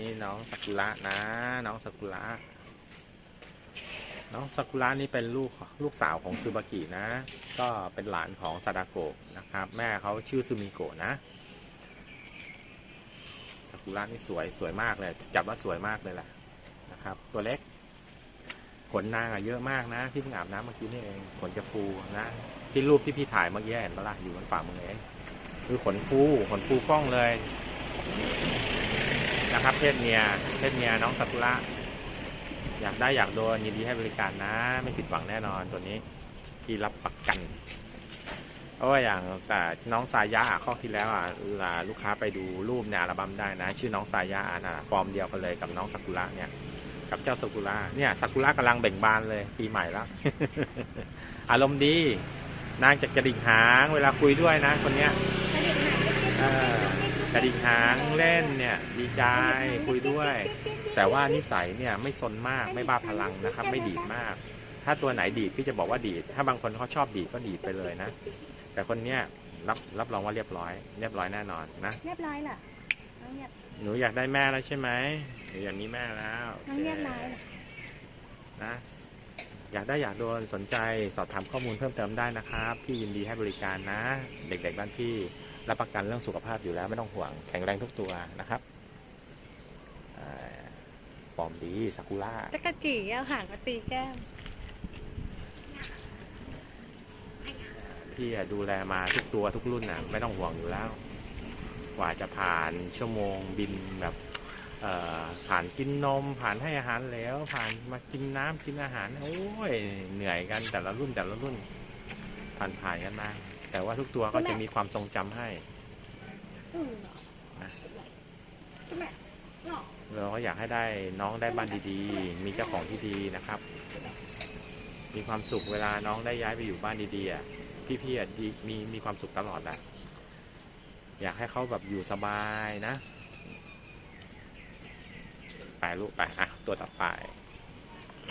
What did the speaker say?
นี่น้องซากุระนะ น้องซากุระน้องซากุระนี่เป็นลูกลูกสาวของซูบากินะ ก็เป็นหลานของซาดาโกะนะครับ แม่เขาชื่อซูมิโกะนะซากุระนี่สวยสวยมากเลยจับว่าสวยมากเลยแหละนะครับ ตัวเล็ก ขนนางอะเยอะมากนะที่เพิ่งอาบน้ำเมื่อกี้นี่เองขนจะฟูนะที่รูปที่พี่ถ่ายเมื่อกี้เห็นปะล่ะอยู่บนฝ่ามือเองคือขนฟูขนฟูฟ่องเลย นะครับ เพศเมีย เพศเมียน้องซากุระอยากได้อยากโดนยินดีให้บริการนะ ไม่ผิดหวังแน่นอนตัวนี้ที่รับประกันเพราะว่าอย่างแต่น้องสายะอะข้อที่แล้วอะเวลาลูกค้าไปดูรูปในอัลบั้มได้นะ ชื่อน้องสายะอะนะฟอร์มเดียวกันเลยกับน้องซากุระเนี่ยกับเจ้าซากุระเนี่ยซากุระกำลังเบ่งบานเลยปีใหม่แล้ว อารมณ์ดีนางจะกระดิ่งหางเวลาคุยด้วยนะ คนเนี้ยเออ กระดิ่งหางเล่นเนี่ยดีใจคุยด้วย แต่ว่านิสัยเนี่ยไม่ซนมากไม่บ้าพลังนะครับ ไม่ดีดมาก ถ้าตัวไหนดีดพี่จะบอกว่าดีด ถ้าบางคนเขาชอบดีดก็ดีดไปเลยนะ แต่คนเนี้ยรับรับรองว่าเรียบร้อย เรียบร้อยแน่นอนนะเรียบร้อยเหรอน้องเรียบหนูอยากได้แม่แล้วใช่ไหมหนูอยากมีแม่แล้วโอน้องเคเรียบร้อยเหรอนะ อยากได้อยากโดนสนใจสอบถามข้อมูลเพิ่มเติมได้นะครับ พี่ยินดีให้บริการนะ เด็กๆบ้านพี่ รับประกันเรื่องสุขภาพอยู่แล้วไม่ต้องห่วงแข็งแรงทุกตัวนะครับอ่าฟอร์มดีซากุระจักรจีเอาหางมาตีแก้มพี่อะดูแลมาทุกตัวทุกรุ่นน่ะไม่ต้องห่วงอยู่แล้ว กว่าจะผ่านชั่วโมงบินแบบเอ่อผ่านกินนม ผ่านให้อาหารแล้ว ผ่านมากินน้ำกินอาหาร โอ้ยเหนื่อยกันแต่ละรุ่นแต่ละรุ่นผ่านผ่านกันมา แต่ว่าทุกตัวก็จะมีความทรงจำให้อืมเราก็อยากให้ได้น้องได้บ้านดีๆ มีเจ้าของที่ดีนะครับ มีความสุขเวลาน้องได้ย้ายไปอยู่บ้านดีๆอะพี่ๆอะดีมีมีความสุขตลอดอะอยากให้เขาแบบอยู่สบายนะ ไปลูกไปอะตัวต่อไป